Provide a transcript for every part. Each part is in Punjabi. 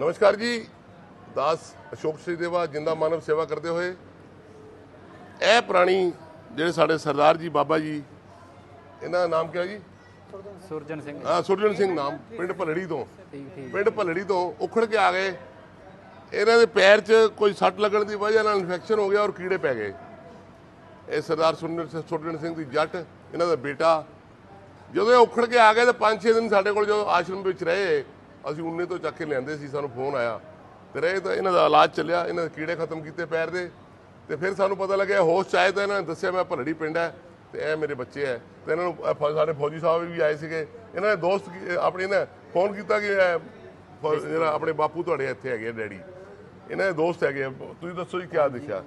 ਨਮਸਕਾਰ ਜੀ। ਦਾਸ ਅਸ਼ੋਕ ਸ੍ਰੀਦੇਵਾ ਜਿੰਦਾ ਮਾਨਵ ਸੇਵਾ ਕਰਦੇ ਹੋਏ। ਇਹ ਪ੍ਰਾਣੀ ਜਿਹੜੇ ਸਾਡੇ ਸਰਦਾਰ ਜੀ ਬਾਬਾ ਜੀ ਇਹਨਾਂ ਦਾ ਨਾਮ ਕੀ ਹੈ ਜੀ? ਸੁਰਜਨ ਸਿੰਘ ਆ ਸੁਰਜਨ ਸਿੰਘ ਨਾਮ ਪਿੰਡ ਭਲੜੀ ਤੋਂ। ਪਿੰਡ ਭਲੜੀ ਤੋਂ ਉਖੜ ਕੇ ਆ ਗਏ। ਇਹਨਾਂ ਦੇ ਪੈਰ 'ਚ ਕੋਈ ਸੱਟ ਲੱਗਣ ਦੀ ਵਜ੍ਹਾ ਨਾਲ ਇਨਫੈਕਸ਼ਨ ਹੋ ਗਿਆ ਔਰ ਕੀੜੇ ਪੈ ਗਏ। ਇਹ ਸਰਦਾਰ ਸੁਰਜਨ ਸਿੰਘ ਦੀ ਜੱਟ ਇਹਨਾਂ ਦਾ ਬੇਟਾ। ਜਦੋਂ ਇਹ ਉਖੜ ਕੇ ਆ ਗਏ ਤੇ 5-6 ਦਿਨ ਸਾਡੇ ਕੋਲ ਜਦੋਂ ਆਸ਼ਰਮ ਵਿੱਚ ਰਹੇ ਅਸੀਂ ਉਨੇ ਤੋਂ ਚੱਕ ਕੇ ਲਿਆਂਦੇ ਸੀ, ਸਾਨੂੰ ਫੋਨ ਆਇਆ। ਤੇ ਰਹੇ ਤਾਂ ਇਹਨਾਂ ਦਾ ਇਲਾਜ ਚੱਲਿਆ, ਇਹਨਾਂ ਦੇ ਕੀੜੇ ਖਤਮ ਕੀਤੇ ਪੈਰ ਦੇ। ਤੇ ਫਿਰ ਸਾਨੂੰ ਪਤਾ ਲੱਗਿਆ ਹੋਸ਼ ਚ ਆਏ ਤਾਂ ਇਹਨਾਂ ਨੇ ਦੱਸਿਆ, ਮੈਂ ਭਲੜੀ ਪਿੰਡ ਹੈ ਤੇ ਇਹ ਮੇਰੇ ਬੱਚੇ ਹੈ ਤੇ ਇਹਨਾਂ ਨੂੰ ਸਾਡੇ ਫੌਜੀ ਸਾਹਿਬ ਵੀ ਆਏ ਸੀਗੇ। ਇਹਨਾਂ ਨੇ ਦੋਸਤ ਕੀ- ਆਪਣੇ ਨੇ ਫੋਨ ਕੀਤਾ ਕਿ ਇਹ ਫੌ- ਜਿਹੜਾ ਆਪਣੇ ਬਾਪੂ ਤੁਹਾਡੇ ਇੱਥੇ ਹੈਗੇ ਆ, ਡੈਡੀ। ਇਹਨਾਂ ਦੇ ਦੋਸਤ ਹੈਗੇ ਆ। ਤੁਸੀਂ ਦੱਸੋ ਜੀ ਕੀ ਦਿਖਿਆ?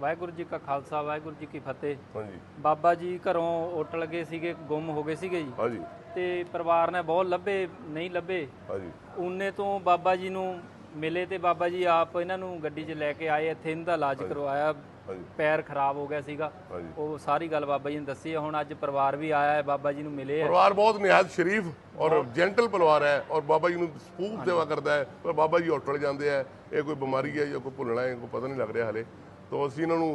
ਵਾਹਿਗੁਰੂ ਜੀ ਕਾ ਖਾਲਸਾ ਵਾਹਿਗੁਰੂ ਜੀ ਕੀ ਫਤਿਹ। ਹਾਂਜੀ। ਬਾਬਾ ਜੀ ਘਰੋਂ ਉੱਟ ਲੱਗੇ ਸੀਗੇ ਗੁੰਮ ਹੋ ਗਏ ਸੀਗੇ ਜੀ। ਹਾਂਜੀ। ਤੇ ਪਰਿਵਾਰ ਨੇ ਬਹੁਤ ਲੱਭੇ ਨਹੀਂ ਲੱਭੇ। ਹਾਂਜੀ। ਉਨੇ ਤੋਂ ਬਾਬਾ ਜੀ ਨੂੰ ਮਿਲੇ ਤੇ ਬਾਬਾ ਜੀ ਆਪ ਇਹਨਾਂ ਨੂੰ ਗੱਡੀ 'ਚ ਲੈ ਕੇ ਆਏ ਇੱਥੇ ਇਹਨਾਂ ਦਾ ਇਲਾਜ ਕਰਵਾਇਆ। ਹਾਂਜੀ। ਪੈਰ ਖਰਾਬ ਹੋ ਗਿਆ ਸੀਗਾ। ਹਾਂਜੀ। ਉਹ ਸਾਰੀ ਗੱਲ ਬਾਬਾ ਜੀ ਨੇ ਦੱਸੀ ਹੈ ਹੁਣ ਅੱਜ ਪਰਿਵਾਰ ਵੀ ਆਇਆ ਹੈ ਬਾਬਾ ਜੀ ਨੂੰ ਮਿਲੇ ਹੈ ਪਰਿਵਾਰ ਬਹੁਤ ਨਿਹਾਇਤ ਸ਼ਰੀਫ ਔਰ ਜੈਂਟਲ ਪਰਿਵਾਰ ਹੈ ਔਰ ਬਾਬਾ ਜੀ ਨੂੰ ਸਪੂਕ ਸੇਵਾ ਕਰਦਾ ਹੈ ਪਰ ਬਾਬਾ ਜੀ ਹੋਟਲ ਜਾਂਦੇ ਆ ਇਹ ਕੋਈ ਬਿਮਾਰੀ ਹੈ ਜਾਂ ਕੋਈ ਭੁੱਲਣਾ ਹੈ ਕੋਈ ਪਤਾ ਨਹੀਂ ਲੱਗ ਰਿਹਾ ਹਲੇ। ਤਾਂ ਅਸੀਂ ਇਹਨਾਂ ਨੂੰ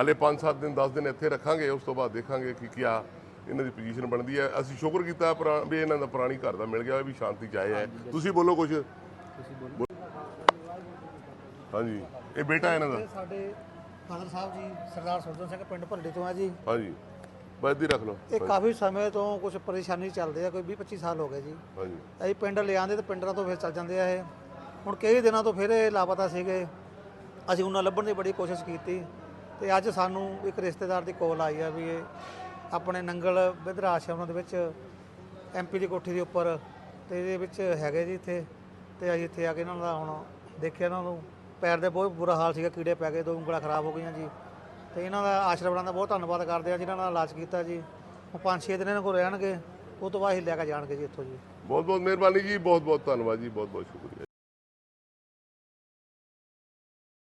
ਹਲੇ 5-7 ਦਿਨ 10 ਦਿਨ ਇੱਥੇ ਰੱਖਾਂਗੇ ਉਸ ਤੋਂ ਬਾਅਦ ਦੇਖਾਂਗੇ ਕਿ ਕੀ ਇਹਨਾਂ ਦੀ ਪੋਜੀਸ਼ਨ ਬਣਦੀ ਹੈ। ਅਸੀਂ ਸ਼ੁਕਰ ਕੀਤਾ ਵੀ ਇਹਨਾਂ ਦਾ ਪੁਰਾਣੀ ਘਰ ਦਾ ਮਿਲ ਗਿਆ ਵੀ ਸ਼ਾਂਤੀ ਚ ਆਏ ਹੈ ਤੁਸੀਂ ਬੋਲੋ ਕੁਝ ਹਾਂਜੀ ਇਹ ਬੇਟਾ ਇਹਨਾਂ ਦਾ। ਸਾਡੇ ਫਾਦਰ ਸਾਹਿਬ ਜੀ ਸਰਦਾਰ ਸੁਰਜਨ ਸਿੰਘ ਪਿੰਡ ਭੱਲੜੀ ਤੋਂ ਆ ਜੀ। ਹਾਂਜੀ ਹੀ ਰੱਖ ਲਓ। ਇਹ ਕਾਫੀ ਸਮੇਂ ਤੋਂ ਕੁਝ ਪਰੇਸ਼ਾਨੀ ਚੱਲਦੇ ਆ ਕੋਈ 20 25 ਸਾਲ ਹੋ ਗਏ ਜੀ। ਹਾਂਜੀ। ਅਸੀਂ ਪਿੰਡ ਲਿਆਂਦੇ ਤੇ ਪਿੰਡਾਂ ਤੋਂ ਫਿਰ ਚੱਲ ਜਾਂਦੇ ਆ ਇਹ। ਹੁਣ ਕਈ ਦਿਨਾਂ ਤੋਂ ਫਿਰ ਇਹ ਲਾਪਤਾ ਸੀਗੇ। ਅਸੀਂ ਉਹਨਾਂ ਲੱਭਣ ਦੀ ਬੜੀ ਕੋਸ਼ਿਸ਼ ਕੀਤੀ ਤੇ ਅੱਜ ਸਾਨੂੰ ਇੱਕ ਰਿਸ਼ਤੇਦਾਰ ਦੀ ਕੋਲ ਆਈ ਆ ਵੀ ਇਹ ਆਪਣੇ ਨੰਗਲ ਬਿਧਰਾ ਆਸ਼ਰਮ ਦੇ ਵਿੱਚ ਐਮਪੀ ਦੀ ਕੋਠੀ ਦੇ ਉੱਪਰ ਤੇ ਇਹਦੇ ਵਿੱਚ ਹੈਗੇ ਜੀ ਇੱਥੇ ਤੇ ਅਸੀਂ ਇੱਥੇ ਆ ਕੇ ਇਹਨਾਂ ਦਾ ਹੁਣ ਦੇਖਿਆ ਇਹਨਾਂ ਨੂੰ। ਪੈਰ ਦੇ ਬਹੁਤ ਬੁਰਾ ਹਾਲ ਸੀਗਾ, ਕੀੜੇ ਪੈ ਗਏ, ਦੋ ਉਂਗਲਾਂ ਖਰਾਬ ਹੋ ਗਈਆਂ ਜੀ। ਤੇ ਇਹਨਾਂ ਦਾ ਆਸ਼ਰਮ ਵਾਲਿਆਂ ਦਾ ਬਹੁਤ ਧੰਨਵਾਦ ਕਰਦੇ ਆ ਜਿਨ੍ਹਾਂ ਨਾਲ ਇਲਾਜ ਕੀਤਾ ਜੀ। ਉਹ 5-6 ਦਿਨ ਇਹਨਾਂ ਕੋਲ ਰਹਿਣਗੇ, ਉਹ ਤੋਂ ਬਾਅਦ ਹੀ ਲੈ ਕੇ ਜਾਣਗੇ ਜੀ ਇੱਥੋਂ ਜੀ। ਬਹੁਤ ਬਹੁਤ ਮਿਹਰਬਾਨੀ ਜੀ ਬਹੁਤ ਬਹੁਤ ਧੰਨਵਾਦ ਜੀ ਬਹੁਤ ਬਹੁਤ ਸ਼ੁਕਰੀਆ।